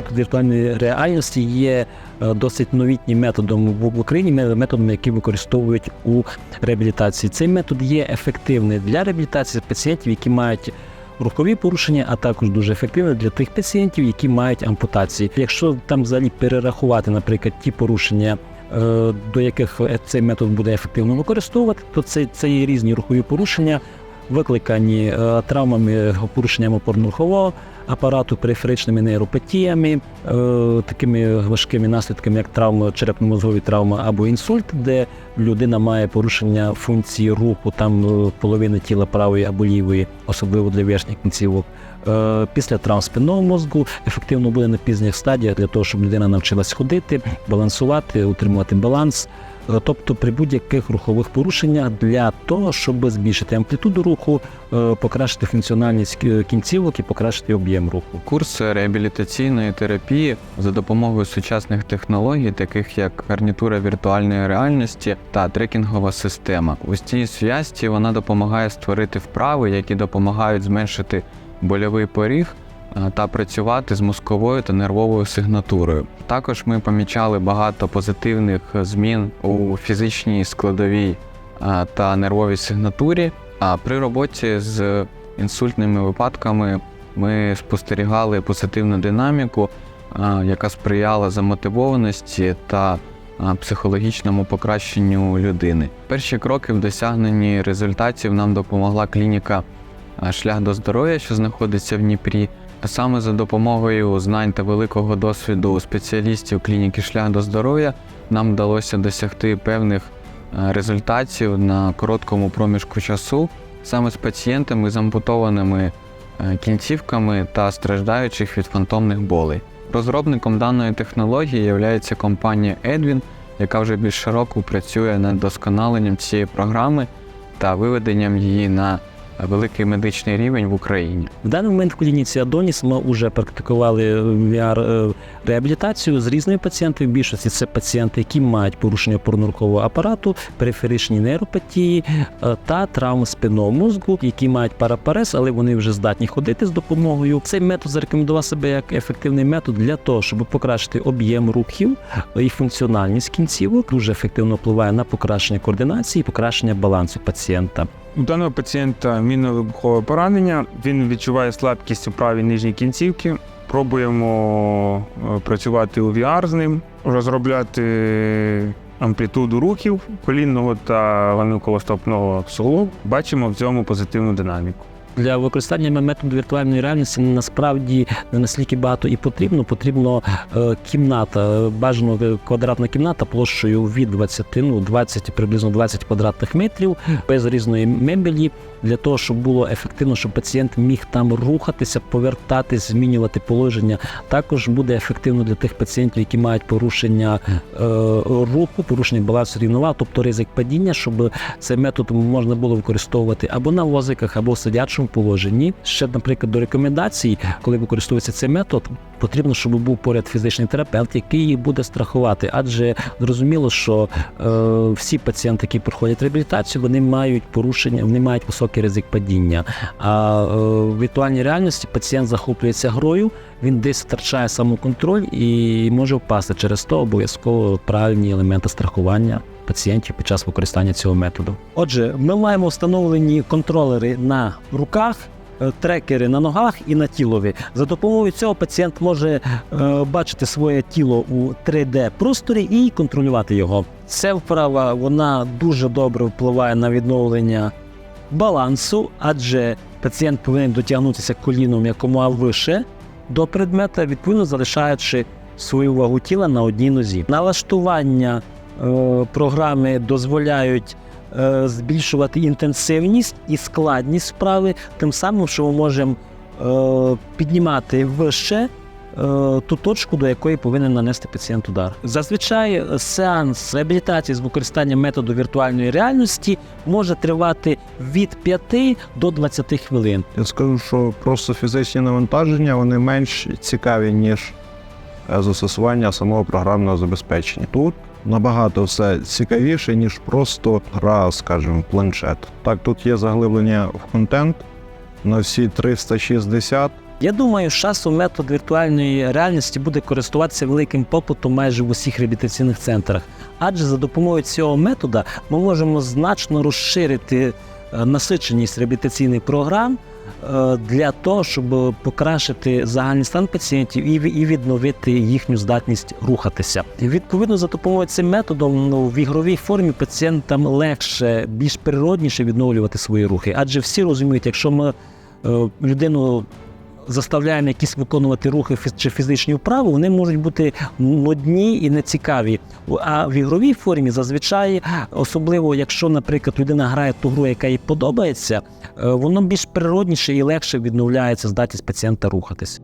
Метод віртуальної реальності є е, досить новітнім методом в Україні, методом, який використовують у реабілітації. Цей метод є ефективний для реабілітації пацієнтів, які мають рухові порушення, а також дуже ефективний для тих пацієнтів, які мають ампутації. Якщо там взагалі перерахувати, наприклад, ті порушення. е, До яких е, цей метод буде ефективно використовувати, то це, це є різні рухові порушення, викликані е, травмами, порушенням опорно-рухового апарату, периферичними нейропатіями, е, такими важкими наслідками, як травма, черепно-мозгові травма або інсульт, де людина має порушення функції руху там е, половини тіла правої або лівої, особливо для верхніх кінцівок. Після травм спинного мозку ефективно буде на пізніх стадіях для того, щоб людина навчилась ходити, балансувати, утримувати баланс. Е, Тобто при будь-яких рухових порушеннях для того, щоб збільшити амплітуду руху, е, покращити функціональність кінцівок і покращити об'єм руху. Курс реабілітаційної терапії за допомогою сучасних технологій, таких як гарнітура віртуальної реальності та трекінгова система. У цій зв'язці вона допомагає створити вправи, які допомагають зменшити больовий поріг та працювати з мозковою та нервовою сигнатурою. Також ми помічали багато позитивних змін у фізичній складовій та нервовій сигнатурі. А при роботі з інсультними випадками ми спостерігали позитивну динаміку, яка сприяла замотивованості та психологічному покращенню людини. Перші кроки в досягненні результатів нам допомогла клініка Шлях до здоров'я, що знаходиться в Дніпрі. Саме за допомогою знань та великого досвіду спеціалістів клініки Шлях до здоров'я нам вдалося досягти певних е, результатів на короткому проміжку часу саме з пацієнтами з ампутованими е, кінцівками та страждаючих від фантомних болей. Розробником даної технології є компанія Edwin, яка вже більше року працює над досконаленням цієї програми та виведенням її на великий медичний рівень в Україні. В даний момент в клініці Адоніс ми вже практикували VR реабілітацію з різними пацієнтами. В більшості це пацієнти, які мають порушення опорно-рухового апарату, периферичні нейропатії е, та травми спинного мозку, які мають парапарез, але вони вже здатні ходити з допомогою. Цей метод зарекомендував себе як ефективний метод для того, щоб покращити об'єм рухів і функціональність кінцівок. Дуже ефективно впливає на покращення координації, і покращення балансу пацієнта. У даного пацієнта мінно-вибухове поранення. Він відчуває слабкість у правій нижній кінцівці. Пробуємо е, працювати у VR з ним, розробляти амплітуду рухів колінного та ламілково-стопного суглобу. Бачимо в цьому позитивну динаміку. Для використання методу віртуальної реальності насправді не настільки багато і потрібно. Потрібно е, кімната, е, бажано е, квадратна кімната площею від 20, ну 20, приблизно 20 квадратних метрів, без різної мебелі, для того, щоб було ефективно, щоб пацієнт міг там рухатися, повертатись, змінювати положення. Також буде ефективно для тих пацієнтів, які мають порушення руху, порушення балансу рівноваги, тобто ризик падіння, щоб цей метод можна було використовувати або на возиках, або в сидячому положенні. Ще, наприклад, до рекомендацій, коли використовується цей метод, потрібно, щоб був поряд фізичний терапевт, який їх буде страхувати. Адже зрозуміло, що е, всі пацієнти, які проходять реабілітацію, вони мають порушення, вони мають високий ризик падіння. А е, в віртуальній реальності пацієнт захоплюється грою, він десь втрачає самоконтроль і може впасти. Через то обов'язково правильні елементи страхування пацієнтів під час використання цього методу. Отже, ми маємо встановлені контролери на руках. е, Трекери на ногах і на тілові. За допомогою цього пацієнт може е, бачити своє тіло у 3D просторі і контролювати його. Ця вправа вона дуже добре впливає на відновлення балансу, адже пацієнт повинен дотягнутися коліном якомога вище до предмета, відповідно залишаючи свою вагу тіла на одній нозі. Налаштування програми дозволяють е, збільшувати інтенсивність і складність справи, тим самим, що ми можемо е, піднімати вище. е, Ту точку, до якої повинен нанести пацієнт удар. Зазвичай е, сеанс реабілітації з використанням методу віртуальної реальності може тривати від 5 до 20 хвилин. Я скажу, що просто фізичні навантаження вони менш цікаві, ніж е, застосування самого програмного забезпечення. Тут набагато все цікавіше, ніж просто гра, скажімо, планшет. Так, тут є заглиблення в контент на всі 360 Я думаю, з часом метод віртуальної реальності буде користуватися великим попитом майже в усіх реабілітаційних центрах. Адже за допомогою цього метода ми можемо значно розширити е, насиченість реабілітаційних програм для того, щоб покращити загальний стан пацієнтів і, відновити їхню здатність рухатися. Відповідно, за допомогою цим методом ну, в ігровій формі пацієнтам легше, більш природніше відновлювати свої рухи. Адже всі розуміють, якщо ми е, людину заставляємо якісь виконувати рухи чи фізичні вправи, вони можуть бути нудні і нецікаві. А в ігровій формі зазвичай, особливо якщо, наприклад, людина грає ту гру, яка їй подобається, е, воно більш природніше і легше відновляється здатність пацієнта рухатись.